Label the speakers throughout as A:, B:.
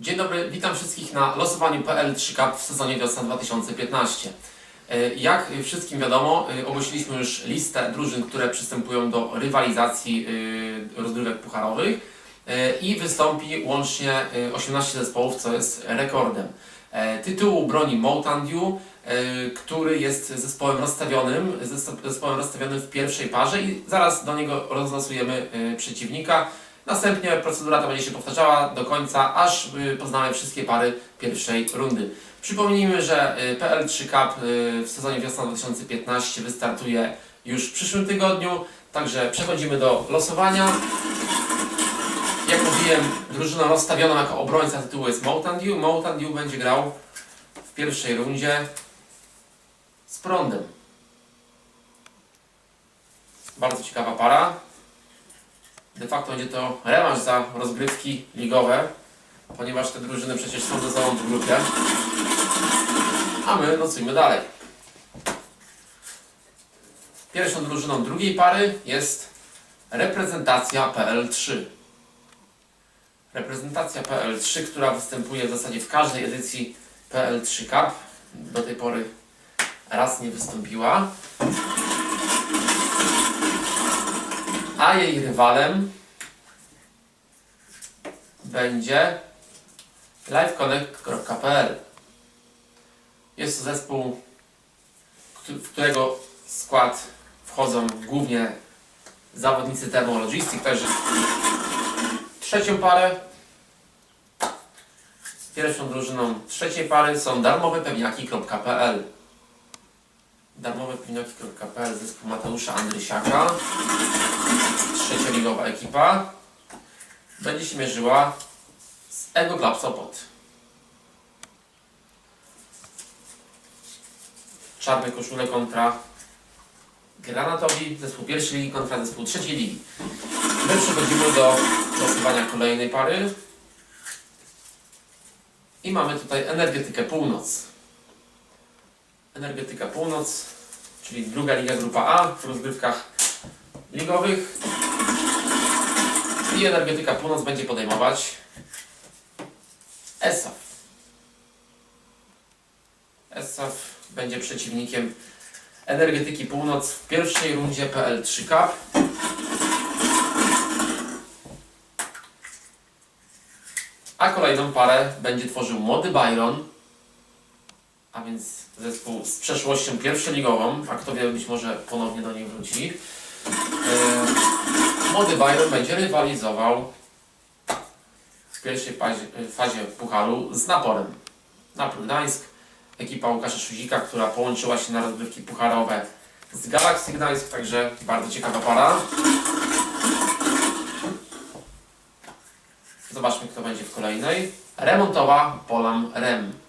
A: Dzień dobry, witam wszystkich na losowaniu PL 3 Cup w sezonie wiosna 2015. E, Jak wszystkim wiadomo, e, ogłosiliśmy już listę drużyn, które przystępują do rywalizacji e, rozgrywek pucharowych i wystąpi łącznie e, 18 zespołów, co jest rekordem. Tytułu broni Mountain który jest zespołem rozstawionym, zes- zespołem rozstawionym w pierwszej parze i zaraz do niego rozlosujemy przeciwnika. Następnie procedura ta będzie się powtarzała do końca, aż y, poznamy wszystkie pary pierwszej rundy. Przypomnijmy, że y, PL3 Cup y, w sezonie wiosna 2015 wystartuje już w przyszłym tygodniu, także przechodzimy do losowania. Jak mówiłem, drużyną rozstawioną jako obrońca tytułu jest Mountain Dew. Mountain Dew będzie grał w pierwszej rundzie z prądem. Bardzo ciekawa para. De facto będzie to rewanż za rozgrywki ligowe, ponieważ te drużyny przecież są ze sobą w grupie. A my nocujmy dalej. Pierwszą drużyną drugiej pary jest reprezentacja PL3. Reprezentacja PL3, która występuje w zasadzie w każdej edycji PL3 Cup. Do tej pory raz nie wystąpiła. A jej rywalem będzie liveconnect.pl. Jest to zespół, w którego skład wchodzą głównie zawodnicy Thermologistic, także trzecią parę. Pierwszą drużyną trzeciej pary są darmowe pewniaki.pl. Darmowe pewniaki.pl zespół Mateusza Andrysiaka trzecioligowa ekipa będzie się mierzyła z Ego Club Sopot. Czarne koszule kontra Granatowi, zespół pierwszej ligi kontra zespół trzeciej ligi. My przechodzimy do losowania kolejnej pary. I mamy tutaj Energetykę Północ. Energetyka Północ, czyli druga liga grupa A w rozgrywkach ligowych. I Energetyka Północ będzie podejmować ESAF. ESAF będzie przeciwnikiem Energetyki Północ w pierwszej rundzie PL3 Cup. A kolejną parę będzie tworzył Młody Byron, a więc zespół z przeszłością pierwszoligową, a kto wie, być może ponownie do niej wróci. E, Młody Byron będzie rywalizował w pierwszej fazie, fazie Pucharu z Naporem. Napór Gdańsk, ekipa Łukasza Szuzika, która połączyła się na rozgrywki pucharowe z Galaxy Gdańsk, także bardzo ciekawa para. Zobaczmy, kto będzie w kolejnej. Remontowa Polam Rem.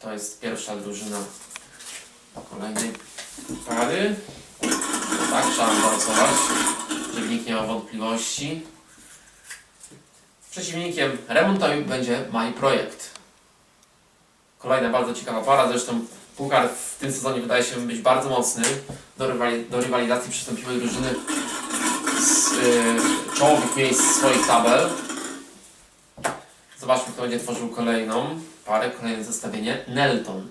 A: To jest pierwsza drużyna kolejnej pary. Tak, trzeba balansować, żeby nikt nie miał wątpliwości. Przeciwnikiem remontowi będzie My Projekt. Kolejna bardzo ciekawa para, zresztą Puchar w tym sezonie wydaje się być bardzo mocny. Do, rywali do rywalizacji przystąpiły drużyny z y, czołowych miejsc swoich tabel. Zobaczmy, kto będzie tworzył kolejną parę, kolejne zestawienie. Nelton.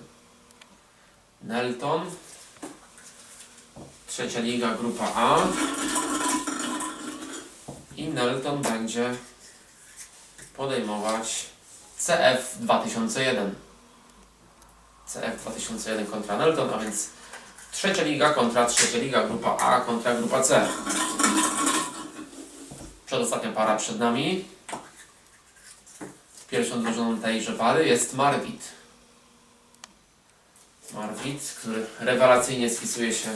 A: Nelton. Trzecia liga, grupa A. I Nelton będzie podejmować CF 2001. CF 2001 kontra Nelton, a więc trzecia liga kontra trzecia liga, grupa A kontra grupa C. Przedostatnia para przed nami. Pierwszą drużyną tejże pary jest Marwit. Marwit, który rewelacyjnie spisuje się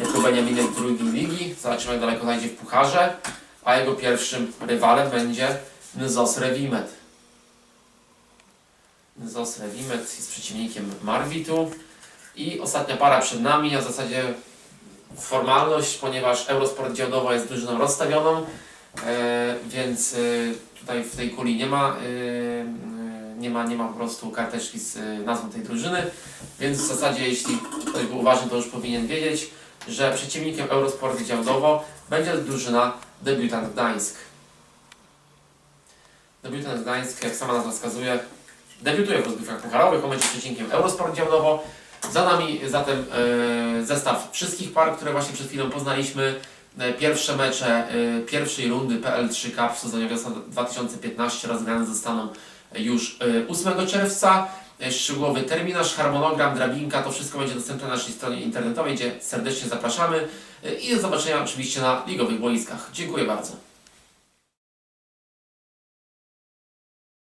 A: jako Beniaminek drugiej ligi. Zobaczymy jak daleko zajdzie w pucharze. A jego pierwszym rywalem będzie Nzos Rewimet. Nzos Rewimet jest przeciwnikiem Marwitu. I ostatnia para przed nami, a w zasadzie formalność, ponieważ Eurosport Działdowo jest drużyną rozstawioną, więc e, tutaj w tej kuli nie ma, e, e, nie ma, nie ma po prostu karteczki z e, nazwą tej drużyny, więc w zasadzie jeśli ktoś był uważny, to już powinien wiedzieć, że przeciwnikiem Eurosport Działdowo będzie drużyna debiutant Gdańsk. Debiutant Gdańsk, jak sama nazwa wskazuje, debiutuje w rozgrywkach pucharowych, o meczu przecinkiem Eurosport Działdowo. Za nami zatem e, zestaw wszystkich par, które właśnie przed chwilą poznaliśmy. E, Pierwsze mecze e, pierwszej rundy PL3 Cup w sezonie wiosna 2015 rozegrane zostaną już e, 8 czerwca. Szczegółowy terminarz, harmonogram, drabinka, to wszystko będzie dostępne na naszej stronie internetowej, gdzie serdecznie zapraszamy. I do zobaczenia oczywiście na ligowych boiskach. Dziękuję bardzo.